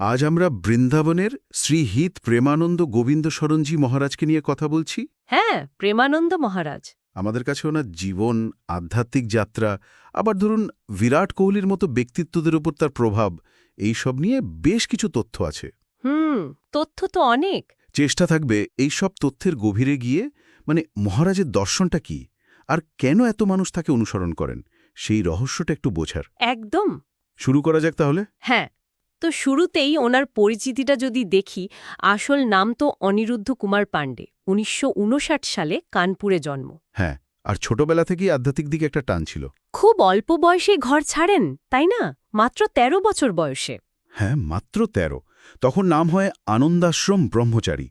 আজ আমরা বৃন্দাবনের শ্রী হিত প্রেমানন্দ গোবিন্দ শরণজি মহারাজকে নিয়ে কথা বলছি। হ্যাঁ প্রেমানন্দ মহারাজ। আমাদের কাছে ওনার জীবন আধ্যাত্মিক যাত্রা আবার ধরুন বিরাট কোহলির মতো ব্যক্তিত্বদের উপর তার প্রভাব এই সব নিয়ে বেশ কিছু তথ্য আছে। হুম তথ্য তো অনেক। চেষ্টা থাকবে এই সব তথ্যের গভীরে গিয়ে মানে মহারাজের দর্শনটা কি আর কেন এত মানুষ তাকে অনুসরণ করেন সেই রহস্যটা একটু বোঝার। একদম। শুরু করা যাক তাহলে? হ্যাঁ। তো শুরুতেই ওনার পরিচিতিটা যদি দেখি আসল নাম তো অনিরুদ্ধ কুমার পাণ্ডে উনিশশো উনষাট সালে কানপুরে জন্ম। হ্যাঁ আর ছোটবেলা থেকেই আধ্যাত্মিক দিকে একটা টান ছিল। খুব অল্প বয়সে ঘর ছাড়েন তাই না? মাত্র ১৩ বছর বয়সে। হ্যাঁ মাত্র তেরো। তখন নাম হয় আনন্দাশ্রম ব্রহ্মচারী।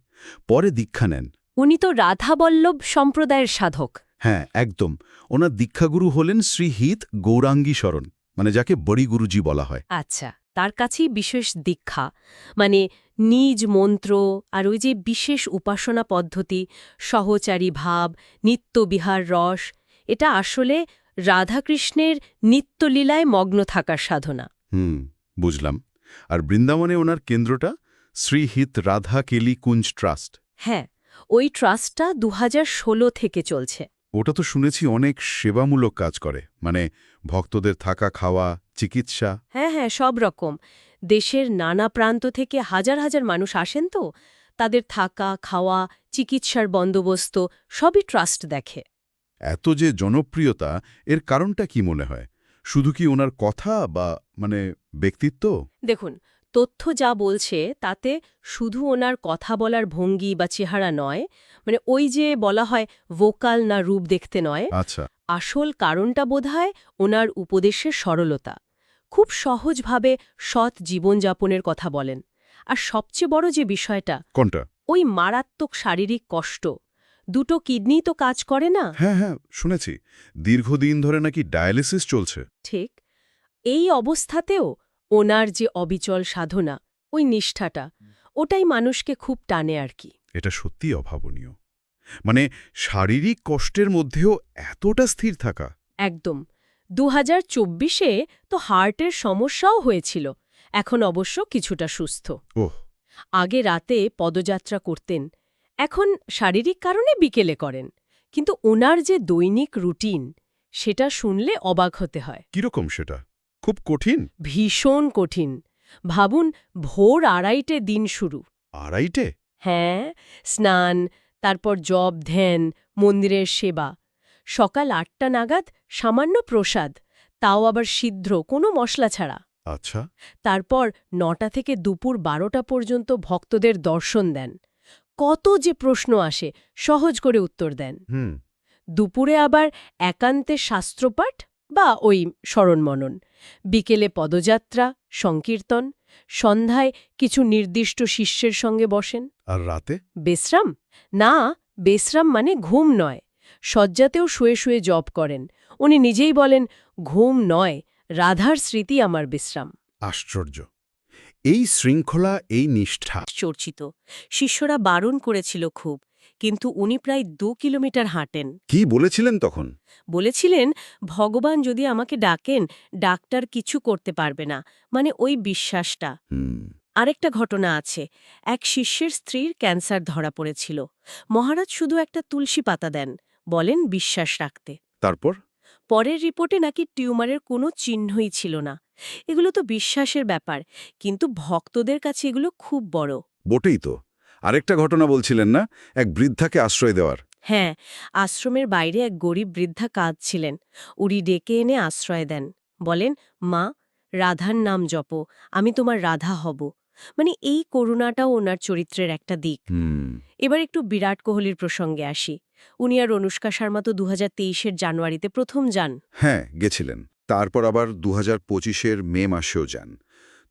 পরে দীক্ষা নেন। উনি তো রাধাবল্লভ সম্প্রদায়ের সাধক। হ্যাঁ একদম। ওনার দীক্ষাগুরু হলেন শ্রীহিত গৌরাঙ্গী শরণ মানে যাকে বড়ি গুরুজি বলা হয়। আচ্ছা। তার কাছেই বিশেষ দীক্ষা। মানে নিজ মন্ত্র আর ওই যে বিশেষ উপাসনা পদ্ধতি সহচারী ভাব নিত্যবিহার রস এটা আসলে রাধাকৃষ্ণের নিত্যলীলায় মগ্ন থাকার সাধনা। হুম বুঝলাম। আর বৃন্দাবনে ওনার কেন্দ্রটা শ্রীহিত রাধা কেলি কুঞ্জ ট্রাস্ট। হ্যাঁ ওই ট্রাস্টটা দু হাজার ষোলো থেকে চলছে। ওটা তো শুনেছি অনেক সেবামূলক কাজ করে। মানে ভক্তদের থাকা খাওয়া চিকিৎসা। হ্যাঁ হ্যাঁ সব রকম। দেশের নানা প্রান্ত থেকে হাজার হাজার মানুষ আসেন তো? তাদের থাকা খাওয়া চিকিৎসার বন্দোবস্ত সবই ট্রাস্ট দেখে। এত যে জনপ্রিয়তা এর কারণটা কি মনে হয়? শুধু কি ওনার কথা বা মানে ব্যক্তিত্ব? দেখুন তথ্য যা বলছে তাতে শুধু ওনার কথা বলার ভঙ্গি বা চেহারা নয় মানে ওই যে বলা হয় ভোকাল না রূপ দেখতে নয় আচ্ছা। আসল কারণটা বোধহয় ওনার উপদেশের সরলতা। খুব সহজভাবে সৎ জীবনযাপনের কথা বলেন। আর সবচেয়ে বড় যে বিষয়টা কোনটা? ওই মারাত্মক শারীরিক কষ্ট। দুটো কিডনি তো কাজ করে না? হ্যাঁ হ্যাঁ শুনেছি। দীর্ঘদিন ধরে নাকি ডায়ালিসিস চলছে। ঠিক। এই অবস্থাতেও ওনার যে অবিচল সাধনা ওই নিষ্ঠাটা ওটাই মানুষকে খুব টানে আর কি। এটা সত্যিই অভাবনীয়। মানে শারীরিক কষ্টের মধ্যেও এতটা স্থির থাকা। একদম। দু হাজার চব্বিশে তো হার্টের সমস্যাও হয়েছিল এখন অবশ্য কিছুটা সুস্থ। আগে রাতে পদযাত্রা করতেন এখন শারীরিক কারণে বিকেলে করেন কিন্তু ওনার যে দৈনিক রুটিন সেটা শুনলে অবাক হতে হয়। কীরকম সেটা? খুব কঠিন? ভীষণ কঠিন। ভাবুন ভোর আড়াইটে দিন শুরু। আড়াইটে? হ্যাঁ স্নান তারপর জব ধ্যান মন্দিরের সেবা। সকাল আটটা নাগাদ সামান্য প্রসাদ তাও আবার সিদ্ধ কোনো মশলা ছাড়া। আচ্ছা। তারপর নটা থেকে দুপুর বারোটা পর্যন্ত ভক্তদের দর্শন দেন। কত যে প্রশ্ন আসে সহজ করে উত্তর দেন। হুম। দুপুরে আবার একান্তে শাস্ত্রপাঠ বা ওই স্মরণমনন বিকেলে পদযাত্রা সংকীর্তন সন্ধ্যায় কিছু নির্দিষ্ট শিষ্যের সঙ্গে বসেন। আর রাতে? বিশ্রাম? না বিশ্রাম মানে ঘুম নয়। শয্যাতেও শুয়ে শুয়ে জপ করেন। উনি নিজেই বলেন ঘুম নয় রাধার স্মৃতি আমার বিশ্রাম। আশ্চর্য। এই শৃঙ্খলা এই নিষ্ঠা। চর্চিত শিষ্যরা বারণ করেছিল খুব কিন্তু উনি প্রায় দু কিলোমিটার হাঁটেন। কি বলেছিলেন তখন? বলেছিলেন ভগবান যদি আমাকে ডাকেন ডাক্তার কিছু করতে পারবে না। মানে ওই বিশ্বাসটা। আরেকটা ঘটনা আছে। এক শিষ্যের স্ত্রীর ক্যান্সার ধরা পড়েছিল। মহারাজ শুধু একটা তুলসী পাতা দেন। বলেন বিশ্বাস রাখতে। তারপর? পরের রিপোর্টে নাকি টিউমারের কোনো চিহ্নই ছিল না। এগুলো তো বিশ্বাসের ব্যাপার কিন্তু ভক্তদের কাছে এগুলো খুব বড়। বটেই তো। আরেকটা ঘটনা বলছিলেন না? এক বৃদ্ধাকে আশ্রয় দেওয়ার। হ্যাঁ আশ্রমের বাইরে এক গরিব বৃদ্ধা কাঁদছিলেন। উড়ি ডেকে এনে আশ্রয় দেন। বলেন মা রাধার নাম জপ আমি তোমার রাধা হব। মানে এই করুণাটাও ওনার চরিত্রের একটা দিক। হুম। এবার একটু বিরাট কোহলির প্রসঙ্গে আসি। উনি আর অনুষ্কা শর্মা তো দু হাজার জানুয়ারিতে প্রথম যান। হ্যাঁ গেছিলেন। তারপর আবার দু হাজার পঁচিশের মে মাসেও যান।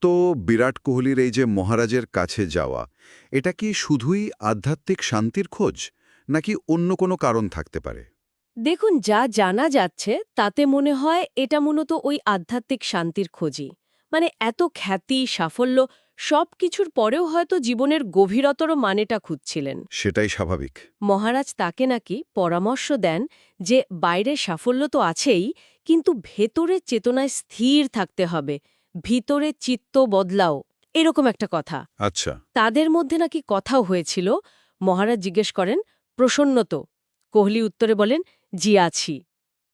তো বিরাট কোহলির এই যে মহারাজের কাছে যাওয়া এটা কি শুধুই আধ্যাত্মিক শান্তির খোঁজ নাকি অন্য কোনো কারণ থাকতে পারে? দেখুন যা জানা যাচ্ছে তাতে মনে হয় এটা মূলত ওই আধ্যাত্মিক শান্তির খোঁজই। মানে এত খ্যাতি সাফল্য সব কিছুর পরেও হয়তো জীবনের গভীরতর মানেটা খুঁজছিলেন। সেটাই স্বাভাবিক। মহারাজ তাকে নাকি পরামর্শ দেন যে বাইরে সাফল্য তো আছেই কিন্তু ভেতরের চেতনায় স্থির থাকতে হবে ভিতরে চিত্ত বদলাও এরকম একটা কথা। আচ্ছা। তাদের মধ্যে নাকি কথাও হয়েছিল মহারাজ জিজ্ঞেস করেন প্রসন্ন তো? কোহলি উত্তরে বলেন জি আছি।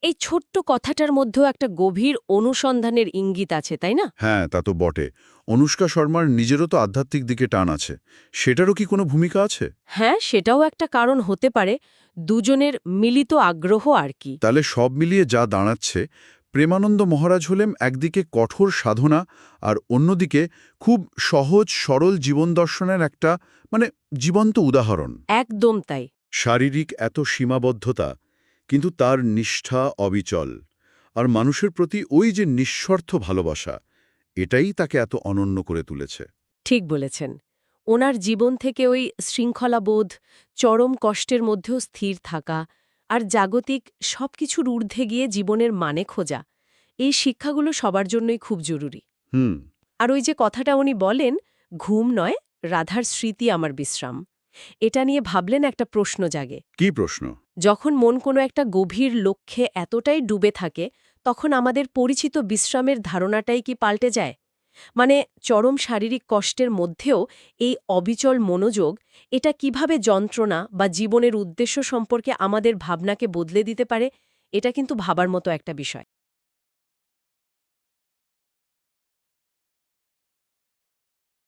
এই ছোট্ট কথাটার মধ্যেও একটা গভীর অনুসন্ধানের ইঙ্গিত আছে তাই না? হ্যাঁ তা তো বটে। অনুষ্কা শর্মার নিজেরও তো আধ্যাত্মিক দিকে টান আছে। সেটারও কি কোনো ভূমিকা আছে? হ্যাঁ সেটাও একটা কারণ হতে পারে দুজনের মিলিত আগ্রহ আর কি। তাহলে সব মিলিয়ে যা দাঁড়াচ্ছে প্রেমানন্দ মহারাজ হলেন একদিকে কঠোর সাধনা আর অন্যদিকে খুব সহজ সরল জীবন দর্শনের একটা মানে জীবন্ত উদাহরণ। একদম তাই। শারীরিক এত সীমাবদ্ধতা কিন্তু তার নিষ্ঠা অবিচল। আর মানুষের প্রতি ওই যে নিঃস্বার্থ ভালোবাসা এটাই তাকে এত অনন্য করে তুলেছে। ঠিক বলেছেন। ওনার জীবন থেকে ওই শৃঙ্খলাবোধ চরম কষ্টের মধ্যেও স্থির থাকা আর জাগতিক সব কিছুর ঊর্ধ্বে গিয়ে জীবনের মানে খোঁজা এই শিক্ষাগুলো সবার জন্যই খুব জরুরি। হুম। আর ওই যে কথাটা উনি বলেন ঘুম নয় রাধার স্মৃতি আমার বিশ্রাম। এটা নিয়ে ভাবলেন একটা প্রশ্ন জাগে। কি প্রশ্ন? যখন মন কোনো একটা গভীর লক্ষ্যে এতটাই ডুবে থাকে তখন আমাদের পরিচিত বিশ্রামের ধারণাটাই কি পাল্টে যায়? মানে চরম শারীরিক কষ্টের মধ্যেও এই অবিচল মনোযোগ এটা কীভাবে যন্ত্রণা বা জীবনের উদ্দেশ্য সম্পর্কে আমাদের ভাবনাকে বদলে দিতে পারে এটা কিন্তু ভাবার মতো একটা বিষয়।